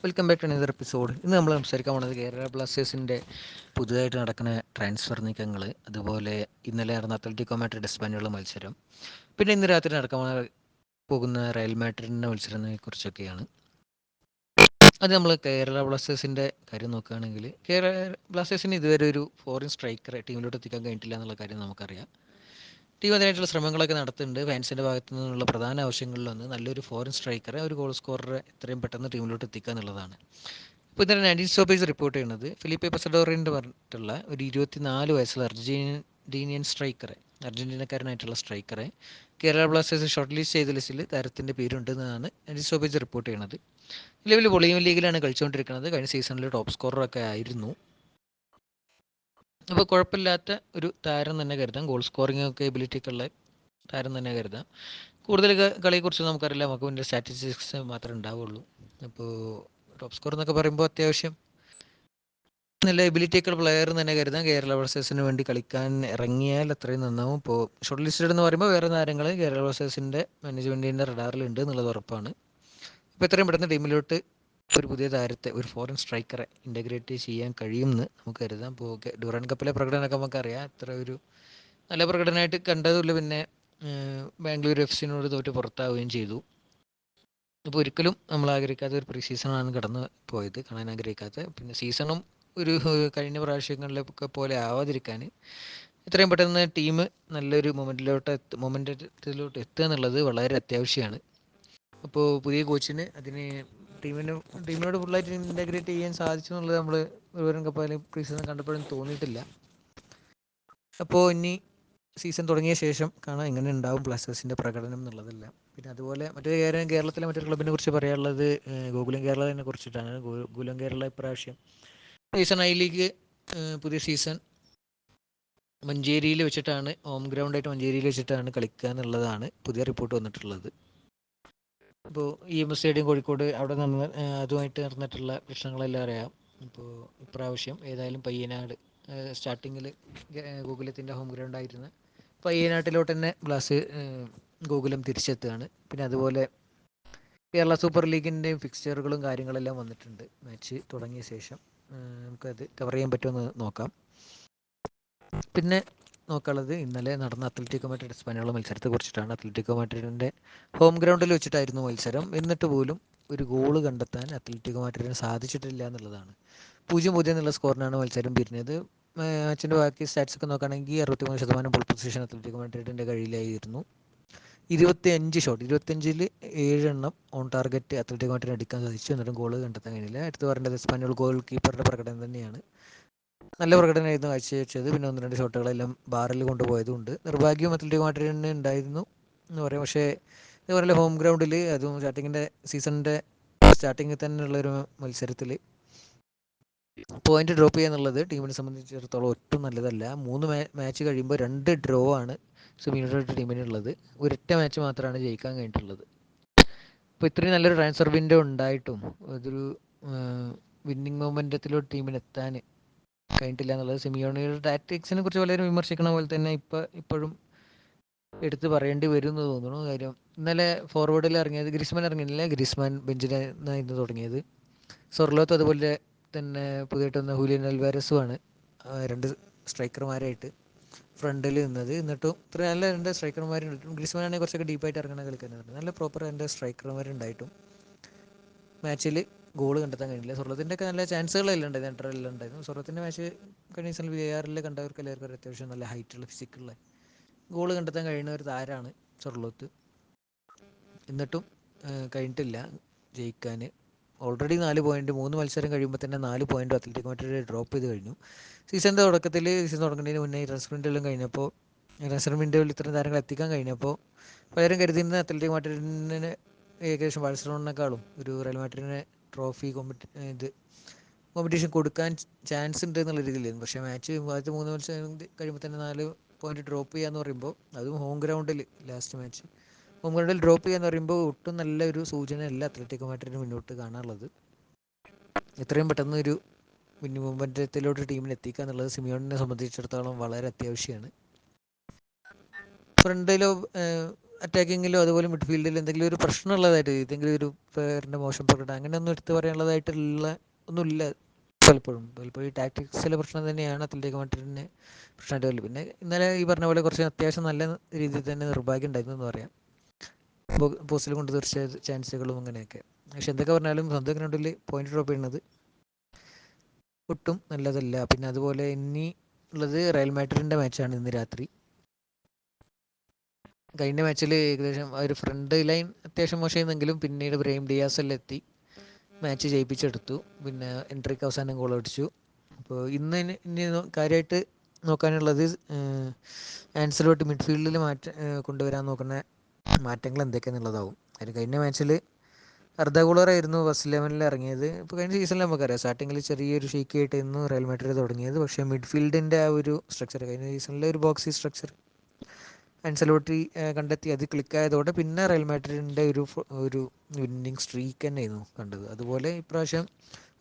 Welcome back to another episode ഇന്ന് നമ്മൾ സംസാരിക്കാൻ പോകുന്നത് കേരള ബ്ലാസ്റ്റേഴ്സിന്റെ പുതുതായിട്ട് നടക്കുന്ന ട്രാൻസ്ഫർ നീക്കങ്ങൾ അതുപോലെ ഇന്നലെ നടന്ന അത്ലറ്റിക്കോ മാഡ്രിഡ് എസ്പാനുള്ള മത്സരം പിന്നെ ഇന്ന് രാത്രി നടക്കാൻ പോകുന്ന റയൽ മാട്രിഡിന്റെ മത്സരത്തെ കുറിച്ചൊക്കെയാണ്. അത് നമ്മൾ കേരള ബ്ലാസ്റ്റേഴ്സിന്റെ കാര്യം നോക്കുകയാണെങ്കിൽ കേരള ബ്ലാസ്റ്റേഴ്സിന് ഇതുവരെ ഒരു ഫോറിൻ സ്ട്രൈക്കറെ ടീമിലോട്ട് എത്തിക്കാൻ കഴിഞ്ഞിട്ടില്ല എന്നുള്ള കാര്യം നമുക്കറിയാം. ടീം അതിനായിട്ടുള്ള ശ്രമങ്ങളൊക്കെ നടത്തുന്നുണ്ട്. ഫാൻസിന്റെ ഭാഗത്തു നിന്നുള്ള പ്രധാന ആവശ്യങ്ങളിലൊന്ന് നല്ലൊരു ഫോറിൻ സ്ട്രൈക്കറെ ഒരു ഗോൾ സ്കോററെ എത്രയും പെട്ടെന്ന് ടീമിലോട്ട് എത്തിക്കുക എന്നുള്ളതാണ്. ഇപ്പോൾ ഇന്നലെ നയന്റീൻ സ്റ്റോപ്പേജ് റിപ്പോർട്ട് ചെയ്യുന്നത്. ഫിലിപ്പെ പസഡോറിന്റെ പറഞ്ഞിട്ടുള്ള ഒരു ഇരുപത്തിനാല് വയസ്സുള്ള അർജന്റീനിയൻ സ്ട്രൈക്കറെ അർജന്റീനക്കാരനായിട്ടുള്ള സ്ട്രൈക്കറെ കേരള ബ്ലാസ്റ്റേഴ്സ് ഷോർട്ട് ലിസ്റ്റ് ചെയ്ത ലിസ്റ്റിൽ താരത്തിന്റെ പേരുണ്ടെന്നാണ് നയന്റീൻ സ്റ്റോപ്പേജ് റിപ്പോർട്ട് ചെയ്യുന്നത്. നിലവിൽ വോളിയം ലീഗിലാണ് കളിച്ചുകൊണ്ടിരിക്കുന്നത്. കഴിഞ്ഞ സീസണിൽ ടോപ്പ് സ്കോറൊക്കെ ആയിരുന്നു. അപ്പോൾ കുഴപ്പമില്ലാത്ത ഒരു താരം തന്നെ കരുതാം. ഗോൾ സ്കോറിംഗ് ഒക്കെ എബിലിറ്റി ഉള്ള താരം തന്നെ കരുതാം. കൂടുതൽ കളിയെക്കുറിച്ച് നമുക്കറിയില്ല. നമുക്ക് പിന്നെ സ്റ്റാറ്റിസ്റ്റിക്സ് മാത്രമേ ഉണ്ടാവുള്ളൂ. അപ്പോൾ ടോപ്പ് സ്കോർ എന്നൊക്കെ പറയുമ്പോൾ അത്യാവശ്യം നല്ല എബിലിറ്റി ഒക്കെ പ്ലെയർ തന്നെ കരുതാം. കേരള ബ്ലാസ്റ്റേഴ്സിന് വേണ്ടി കളിക്കാൻ ഇറങ്ങിയാൽ അത്രയും നന്നാവും. ഇപ്പോൾ ഷോർട്ട് ലിസ്റ്റഡ് എന്ന് പറയുമ്പോൾ വേറെ താരങ്ങൾ കേരള ബ്ലാസ്റ്റേഴ്സിന്റെ മാനേജ്മെന്റിന്റെ റഡാറിലുണ്ട് എന്നുള്ളത് ഉറപ്പാണ്. ഇപ്പോൾ എത്രയും പെട്ടെന്ന് ടീമിലോട്ട് ഒരു പുതിയ താരത്തെ ഒരു ഫോറിൻ സ്ട്രൈക്കറെ ഇന്റഗ്രേറ്റ് ചെയ്യാൻ കഴിയുമെന്ന് നമുക്ക് കരുതാം. ഇപ്പോൾ ഡുറാൻ കപ്പിലെ പ്രകടനമൊക്കെ നമുക്കറിയാം. അത്ര ഒരു നല്ല പ്രകടനമായിട്ട് കണ്ടതുമില്ല. പിന്നെ ബാംഗ്ലൂർ എഫ് സിനോട് തോറ്റ് പുറത്താവുകയും ചെയ്തു. അപ്പോൾ ഒരിക്കലും നമ്മൾ ആഗ്രഹിക്കാത്ത ഒരു പ്രീ സീസണാണ് കടന്നു പോയത് കാണാൻ ആഗ്രഹിക്കാത്ത. പിന്നെ സീസണും ഒരു കഴിഞ്ഞ പ്രാവശ്യങ്ങളിലൊക്കെ പോലെ ആവാതിരിക്കാൻ എത്രയും പെട്ടെന്ന് ടീം നല്ലൊരു മൊമെന്റിലോട്ട് മൊമെന്റത്തിലോട്ട് എത്തുക എന്നുള്ളത് വളരെ അത്യാവശ്യമാണ്. അപ്പോൾ പുതിയ കോച്ചിന് അതിന് ടീമിന് ടീമിനോട് ഫുള്ളായിട്ട് ഇന്റഗ്രേറ്റ് ചെയ്യാൻ സാധിച്ചു എന്നുള്ളത് നമ്മൾ ഒരുവരും കപ്പാലും പ്രീ സീസൺ കണ്ടപ്പോഴും തോന്നിയിട്ടില്ല. അപ്പോൾ ഇനി സീസൺ തുടങ്ങിയ ശേഷം കാണാം എങ്ങനെ ഉണ്ടാവും ബ്ലാസ്റ്റേഴ്സിന്റെ പ്രകടനം എന്നുള്ളതല്ല. പിന്നെ അതുപോലെ മറ്റൊരു കാര്യം കേരളത്തിലെ മറ്റൊരു ക്ലബിനെ കുറിച്ച് പറയാനുള്ളത് ഗോകുലം കേരളത്തിനെ കുറിച്ചിട്ടാണ്. ഗോകുലം കേരള ഇപ്രാവശ്യം സീസൺ ഐ ലീഗ് പുതിയ സീസൺ മഞ്ചേരിയിൽ വെച്ചിട്ടാണ് ഹോം ഗ്രൗണ്ടായിട്ട് മഞ്ചേരിയിൽ വെച്ചിട്ടാണ് കളിക്കുക എന്നുള്ളതാണ് പുതിയ റിപ്പോർട്ട് വന്നിട്ടുള്ളത്. ഇപ്പോൾ E M S stadium Kozhikode അവിടെ നടന്ന അതുമായിട്ട് നടന്നിട്ടുള്ള പ്രശ്നങ്ങളെല്ലാം അറിയാം. ഇപ്പോൾ ഇപ്രാവശ്യം ഏതായാലും പയ്യനാട് സ്റ്റാർട്ടിങ്ങിൽ ഗോകുലത്തിന്റെ ഹോം ഗ്രൗണ്ട് ആയിരുന്ന പയ്യനാട്ടിലോട്ട് തന്നെ ബ്ലാസ് ഗോകുലം തിരിച്ചെത്തുകയാണ്. പിന്നെ അതുപോലെ കേരള സൂപ്പർ ലീഗിന്റെയും ഫിക്സ്ചറുകളും കാര്യങ്ങളെല്ലാം വന്നിട്ടുണ്ട്. മാച്ച് തുടങ്ങിയ ശേഷം നമുക്കത് കവർ ചെയ്യാൻ പറ്റുമെന്ന് നോക്കാം. പിന്നെ നോക്കാനുള്ളത് ഇന്നലെ നടന്ന അത്ലറ്റിക്കോ മാഡ്രിഡ് സ്പാനുള്ള മത്സരത്തെ കുറിച്ചിട്ടാണ്. അത്ലറ്റിക്കോ മാഡ്രിഡിന്റെ ഹോം ഗ്രൗണ്ടിൽ വെച്ചിട്ടായിരുന്നു മത്സരം. എന്നിട്ട് പോലും ഒരു ഗോൾ കണ്ടെത്താൻ അത്ലറ്റിക്കോ മാഡ്രിഡിന് സാധിച്ചിട്ടില്ല എന്നുള്ളതാണ്. പൂജ്യം പൂജ്യം എന്നുള്ള സ്കോറിനാണ് മത്സരം പിരിഞ്ഞത്. മാച്ചിന്റെ ബാക്കി സ്റ്റാറ്റ്സ് ഒക്കെ നോക്കുകയാണെങ്കിൽ അറുപത്തിമൂന്ന് ശതമാനം ബോൾ പൊസിഷൻ അത്ലറ്റിക്കോ മാഡ്രിഡിന്റെ കയ്യിലായിരുന്നു. ഇരുപത്തി അഞ്ച് ഷോട്ട് ഇരുപത്തഞ്ചിൽ ഏഴെണ്ണം ഓൺ ടാർഗറ്റ് അത്ലറ്റിക്കോ മാഡ്രിഡിന് അടിക്കാൻ സാധിച്ചു. എന്നിട്ടും ഗോൾ കണ്ടെത്താൻ കഴിഞ്ഞില്ല. അടുത്ത് പറയേണ്ടത് സ്പാനിയോൾ ഗോൾ കീപ്പറുടെ പ്രകടനം തന്നെയാണ്. നല്ല പ്രകടനമായിരുന്നു കാഴ്ചവെച്ചത്. പിന്നെ ഒന്ന് രണ്ട് ഷോട്ടുകളെല്ലാം ബാറിൽ കൊണ്ടുപോയതുകൊണ്ട് അത്ലറ്റിക് മാഡ്രിഡ് തന്നെ ഉണ്ടായിരുന്നു എന്ന് പറയാം. പക്ഷേ ഇതുപോലെ ഹോം ഗ്രൗണ്ടിൽ അതും സ്റ്റാർട്ടിങ്ങിന്റെ സീസണിന്റെ സ്റ്റാർട്ടിങ്ങിൽ തന്നെയുള്ളൊരു മത്സരത്തിൽ പോയിന്റ് ഡ്രോപ്പ് ചെയ്യുക എന്നുള്ളത് ടീമിനെ സംബന്ധിച്ചിടത്തോളം ഒട്ടും നല്ലതല്ല. മൂന്ന് മാച്ച് കഴിയുമ്പോൾ രണ്ട് ഡ്രോ ആണ് സെമിനോട്ട് ടീമിനുള്ളത് ഒരൊറ്റ മാച്ച് മാത്രമാണ് ജയിക്കാൻ കഴിഞ്ഞിട്ടുള്ളത്. അപ്പോൾ ഇത്രയും നല്ലൊരു ട്രാൻസ്ഫർ വിൻഡോ ഉണ്ടായിട്ടും അതൊരു വിന്നിങ് മൊമെന്റത്തിലോട്ട് ടീമിന് എത്താൻ കഴിഞ്ഞിട്ടില്ല എന്നുള്ളത് സിമിയോണിയുടെ ടാക്ടിക്സിനെ കുറിച്ച് വളരെ വിമർശിക്കണ പോലെ തന്നെ ഇപ്പൊ ഇപ്പോഴും എടുത്തു പറയേണ്ടി വരും എന്ന് തോന്നുന്നു. കാര്യം ഇന്നലെ ഫോർവേഡിൽ ഇറങ്ങിയത് ഗ്രിസ്മാൻ ഇറങ്ങിയില്ല ഗ്രിസ്മാൻ ബെഞ്ചിനായിരുന്നു തുടങ്ങിയത്. സൊർലോത്ത് അതുപോലെ തന്നെ പുതിയിട്ട് വന്ന ഹുലിയൻ അൽവാരസും ആണ് രണ്ട് സ്ട്രൈക്കർമാരായിട്ട് ഫ്രണ്ടിൽ നിന്നത്. എന്നിട്ടും ഇത്ര നല്ല രണ്ട് സ്ട്രൈക്കർമാരുണ്ടായിട്ടും ഗ്രിസ്മൻ ആണെങ്കിൽ കുറച്ചൊക്കെ ഡീപ്പായിട്ട് ഇറങ്ങുന്ന കളിക്കാനുണ്ട് നല്ല പ്രോപ്പർ രണ്ട് സ്ട്രൈക്കർമാരുണ്ടായിട്ടും മാച്ചിൽ ഗോൾ കണ്ടെത്താൻ കഴിഞ്ഞില്ല. സ്വർണത്തിന്റെ ഒക്കെ നല്ല ചാൻസുകളെല്ലാം ഉണ്ടായിരുന്നു. എൻട്രെല്ലാം ഉണ്ടായിരുന്നു. സ്വർണത്തിന്റെ മാച്ച് കഴിഞ്ഞ ദിവസം വി ആറിൽ കണ്ടവർക്ക് എല്ലാവർക്കും അത്യാവശ്യം നല്ല ഹൈറ്റുള്ള ഫിസിക്കുള്ള ഗോൾ കണ്ടെത്താൻ കഴിയുന്ന ഒരു താരമാണ് സ്വർണത്ത്. എന്നിട്ടും കഴിഞ്ഞിട്ടില്ല ജയിക്കാൻ ഓൾറെഡി നാല് പോയിന്റ് മൂന്ന് മത്സരം കഴിയുമ്പോൾ തന്നെ നാല് പോയിന്റ് അത്ലറ്റിക് മാഡ്രിഡ് ഡ്രോപ്പ് ചെയ്ത് കഴിഞ്ഞു. സീസണിന്റെ തുടക്കത്തിൽ സീസൺ തുടങ്ങുന്നതിന് മുന്നേ വിൻഡോയിലും കഴിഞ്ഞപ്പോൾ വിൻഡോയിൽ ഇത്തരം താരങ്ങൾ എത്തിക്കാൻ കഴിഞ്ഞപ്പോൾ പലരും കരുതിയിരുന്ന അത്ലറ്റിക് മാഡ്രിഡിന് ഏകദേശം ബാഴ്സലോണിനേക്കാളും ഒരു റയൽ മാഡ്രിഡിനെ ട്രോഫി കോമ്പറ്റി ഇത് കോമ്പറ്റീഷൻ കൊടുക്കാൻ ചാൻസ് ഉണ്ട് എന്നുള്ള രീതിയിലായിരുന്നു. പക്ഷേ മാച്ച് ആദ്യത്തെ മൂന്ന് മത്സരം കഴിയുമ്പോൾ തന്നെ നാല് പോയിന്റ് ഡ്രോപ്പ് ചെയ്യാന്ന് പറയുമ്പോൾ അതും ഹോം ഗ്രൗണ്ടിൽ ലാസ്റ്റ് മാച്ച് ഹോം ഗ്രൗണ്ടിൽ ഡ്രോപ്പ് ചെയ്യാന്ന് പറയുമ്പോൾ ഒട്ടും നല്ലൊരു സൂചനയല്ല അത്ലറ്റിക് മാഡ്രിഡിന് മുന്നോട്ട് കാണാനുള്ളത്. എത്രയും പെട്ടെന്ന് ഒരു വിന്നി മൊമെന്റത്തിലോട്ട് ടീമിനെ എത്തിക്കുക എന്നുള്ളത് സിമിയോണിനെ സംബന്ധിച്ചിടത്തോളം വളരെ അത്യാവശ്യമാണ് ഫ്രണ്ടിലോ അറ്റാക്കിങ്ങിലോ അതുപോലെ മിഡ് ഫീൽഡിൽ എന്തെങ്കിലും ഒരു പ്രശ്നമുള്ളതായിട്ട് ഏതെങ്കിലും ഒരു പ്ലെയറിന്റെ മോശം പ്രകടനം അങ്ങനെയൊന്നും എടുത്തു പറയാനുള്ളതായിട്ടുള്ള ഒന്നുമില്ല. പലപ്പോഴും. പലപ്പോഴും ഈ ടാക്ടിക്സിലെ പ്രശ്നം തന്നെയാണ് അത്ലറ്റിക് മാഡ്രിഡിന് പ്രശ്നമായിട്ട് വരും പിന്നെ ഇന്നലെ ഈ പറഞ്ഞ പോലെ കുറച്ച് അത്യാവശ്യം നല്ല രീതിയിൽ തന്നെ നിർഭാഗ്യം ഉണ്ടായിരുന്നു എന്ന് പറയാം. പോസ്റ്റിൽ കൊണ്ട് തീർച്ച ചാൻസുകളും അങ്ങനെയൊക്കെ. പക്ഷെ എന്തൊക്കെ പറഞ്ഞാലും സ്വന്തം ഗ്രൗണ്ടിൽ പോയിന്റ് ഡ്രോപ്പ് ചെയ്യുന്നത് ഒട്ടും നല്ലതല്ല. പിന്നെ അതുപോലെ ഇനി ഉള്ളത് റയൽ മാഡ്രിഡിന്റെ മാച്ചാണ് ഇന്ന് രാത്രി. കഴിഞ്ഞ മാച്ചിൽ ഏകദേശം ഒരു ഫ്രണ്ട് ലൈൻ അത്യാവശ്യം മോശമായിരുന്നെങ്കിലും പിന്നീട് ബ്രെയിം ഡിയാസ് എല്ലാം എത്തി. മാച്ച് ജയിപ്പിച്ചെടുത്തു. പിന്നെ എൻട്രിക്ക് അവസാനം ഗോൾ അടിച്ചു. അപ്പോൾ ഇന്ന് ഇനി കാര്യമായിട്ട് നോക്കാനുള്ളത് ആൻസലോട്ട് മിഡ്ഫീൽഡിൽ മാറ്റ കൊണ്ടുവരാൻ നോക്കുന്ന മാറ്റങ്ങൾ എന്തൊക്കെയാണെന്നുള്ളതാവും കാര്യം കഴിഞ്ഞ മാച്ചിൽ അർദ്ധ ഗോളറായിരുന്നു ഫസ്റ്റ് ലെവനിൽ ഇറങ്ങിയത്. ഇപ്പോൾ കഴിഞ്ഞ സീസണിൽ നമുക്കറിയാം സ്റ്റാർട്ടിങ്ങിൽ ചെറിയൊരു ഷേക്ക് ആയിട്ടായിരുന്നു റയൽ മാഡ്രിഡ് തുടങ്ങിയത്. പക്ഷേ മിഡ്ഫീൽഡിന്റെ ആ ഒരു സ്ട്രക്ചർ കഴിഞ്ഞ സീസണിലെ ഒരു ബോക്സി സ്ട്രക്ചർ അൻസലോട്ടി കണ്ടെത്തി അത് ക്ലിക്കായതോടെ പിന്നെ റയൽ മാഡ്രിഡിന്റെ ഒരു ഒരു വിന്നിങ് സ്ട്രീക്ക് തന്നെയായിരുന്നു കണ്ടത്. അതുപോലെ ഇപ്രാവശ്യം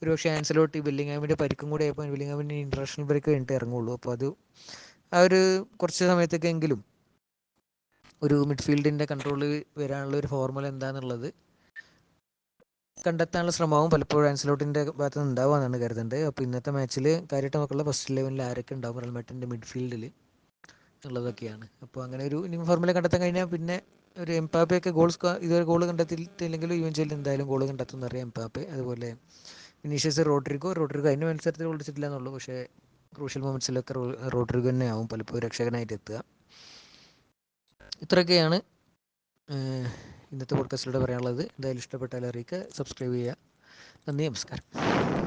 ഒരു പക്ഷേ ആൻസലോട്ടി ബില്ലിങ്ങാമിന്റെ പരിക്കും കൂടെ ആയപ്പോൾ ബില്ലിങ്ങാമിന്റെ ഇന്റർനാഷണൽ ബ്രേക്ക് കഴിഞ്ഞിട്ട് ഇറങ്ങുള്ളൂ. അപ്പോൾ അത് ആ ഒരു കുറച്ച് സമയത്തേക്കെങ്കിലും ഒരു മിഡ്ഫീൽഡിന്റെ കൺട്രോളിൽ വരാനുള്ള ഒരു ഫോർമുല എന്താണെന്നുള്ളത് കണ്ടെത്താനുള്ള ശ്രമവും പലപ്പോഴും ആൻസലോട്ടിന്റെ ഭാഗത്ത് നിന്ന് ഉണ്ടാവുമെന്നാണ് കരുതുന്നത് അപ്പോൾ ഇന്നത്തെ മാച്ചിൽ കാര്യമായിട്ട് നോക്കുള്ള ഫസ്റ്റ് ഇലവനിൽ ആരൊക്കെ ഉണ്ടാവും റയൽ മാഡ്രിഡിന്റെ മിഡ്ഫീൽഡിൽ എന്നുള്ളതൊക്കെയാണ് അപ്പോൾ അങ്ങനെ ഒരു ഇനി ഫോർമുല കണ്ടെത്താൻ കഴിഞ്ഞാൽ പിന്നെ ഒരു എംപാപ്പയൊക്കെ ഗോൾ സ്കോ ഇതുവരെ ഗോൾ കണ്ടെത്തിയിട്ടില്ലെങ്കിലും ഇവൻച്വലി എന്തായാലും ഗോൾ കണ്ടെത്തുമെന്ന് അറിയാം എംപാപ്പെ അതുപോലെ വിനീഷ്യസ് റോഡ്രിഗോ റോഡ്രിഗോ അതിന് മത്സരത്തിൽ വിളിച്ചിട്ടില്ല എന്നുള്ളൂ പക്ഷേ ക്രൂഷ്യൽ മൊമെന്റ്സിലൊക്കെ റോഡ്രിഗോ തന്നെ ആവും പലപ്പോഴും രക്ഷകനായിട്ട് എത്തുക. ഇത്രയൊക്കെയാണ് ഇന്നത്തെ പോഡ്കാസ്റ്റിലൂടെ പറയാനുള്ളത്. എന്തായാലും ഇഷ്ടപ്പെട്ടാൽ അറിയിക്കുക സബ്സ്ക്രൈബ് ചെയ്യുക. നന്ദി നമസ്കാരം.